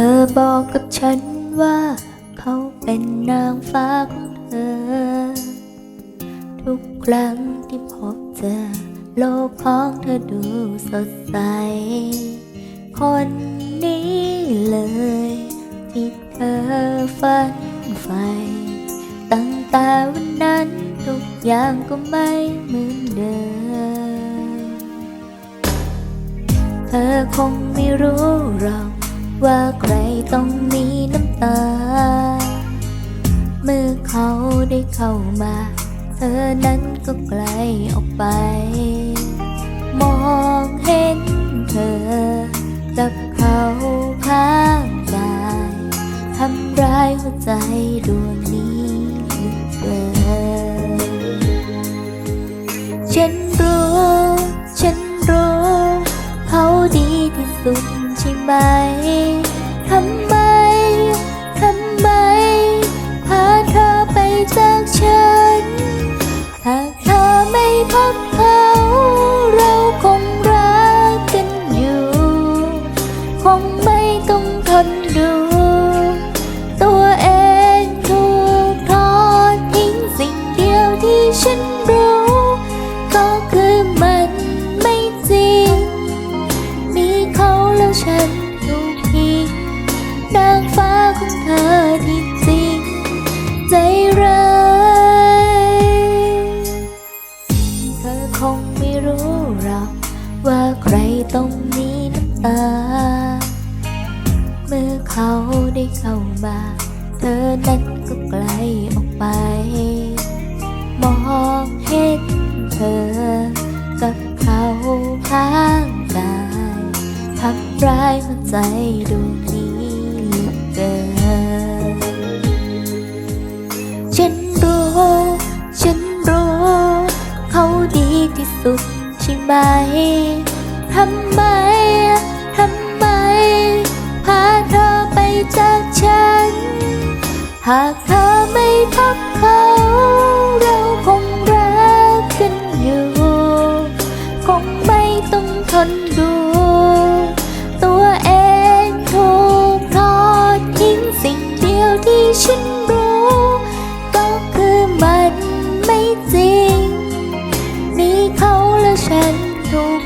ธอบอกกับฉันว่า เขาเป็นนางฟ้าของเธอ ทุกครั้งที่พบเจอ โลกของเธอดูสดใส คนนี้เลย ที่เธอฝันใฝ่ตั้งแต่วันนั้นทุกอย่างก็ไม่เหมือนเดิม เธอคงไม่รู้หรอก ว่าใครต้องมีน้ำตา เมื่อเขาได้เข้ามา เธอนั้นก็ไกลออกไป มองเห็นเธอ กับเขาข้างกายทำร้ายหัวใจดวงนี้เหลือเกินฉันรู้ ฉันรู้ เขาดีที่สุด ใฉันถูกทิ้งนางฟ้าของเธอที่จริงใจร้ายเธอคงไม่รู้หรอกว่าใครต้องมีน้ำตา เมื่อเขาได้เข้ามา เธอนั้นก็ไกลออกไป มองเห็นเธอ ใจดวงนี้เหลือเกินฉันรู้ ฉันรู้ เขาดีที่สุดใช่ไหมทำไมทำไม พาเธอไปจากฉัน หากเธอไม่พบเขาเรา 你靠了山头。